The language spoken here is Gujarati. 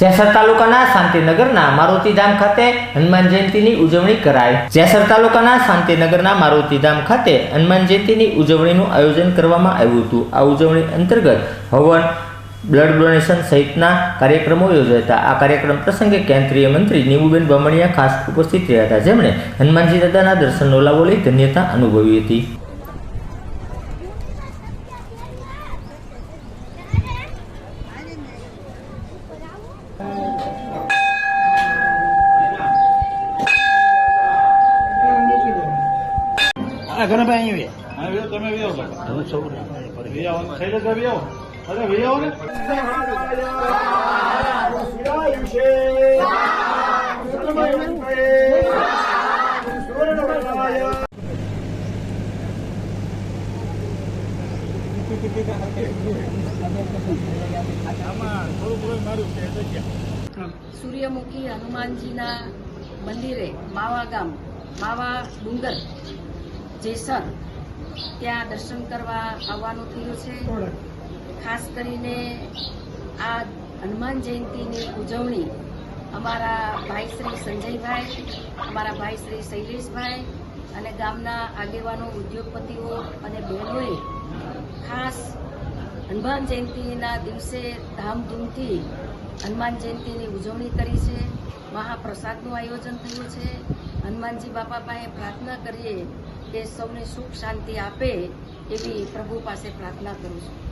જેસર તાલુકાના શાંતિનગરના મારુતિધામ ખાતે હનુમાન જયંતીની ઉજવણી કરાઈ. જેસર તાલુકાના શાંતિનગરના મારુતિધામ ખાતે હનુમાન જયંતીની ઉજવણીનું આયોજન કરવામાં આવ્યું હતું. આ ઉજવણી અંતર્ગત હવન, બ્લડ ડોનેશન સહિતના કાર્યક્રમો યોજાયા હતા. આ કાર્યક્રમ પ્રસંગે કેન્દ્રીય મંત્રી નીમુબેન બામણિયા ખાસ ઉપસ્થિત રહ્યા હતા. જેમણે હનુમાનજી દાદાના દર્શનનો લાભો લઈ ધન્યતા અનુભવી હતી આ ઘણાભાઈ અહીં આવ્યા. તમે ભૈયા આવો. તમે છોકરા ભૈયા આવો. શૈલેષભાઈ ભૈયા આવો. અરે ભૈયા આવો ને. સૂર્યમુખી હનુમાનજીના મંદિરે માવા ગામ માવા ડુંગર જેસર ત્યાં દર્શન કરવા આવવાનું થયું છે. ખાસ કરીને આ હનુમાન જયંતીની ઉજવણી અમારા ભાઈ શ્રી સંજયભાઈ, અમારા ભાઈ શ્રી શૈલેષભાઈ અને ગામના આગેવાનો, ઉદ્યોગપતિઓ અને બહેનોએ ખાસ હનુમાન જયંતીના દિવસે ધામધૂમથી હનુમાન જયંતીની ઉજવણી કરી છે. મહાપ્રસાદનું આયોજન થયું છે. હનુમાનજી બાપા પાસે પ્રાર્થના કરીએ કે સૌને સુખ શાંતિ આપે એવી પ્રભુ પાસે પ્રાર્થના કરું છું.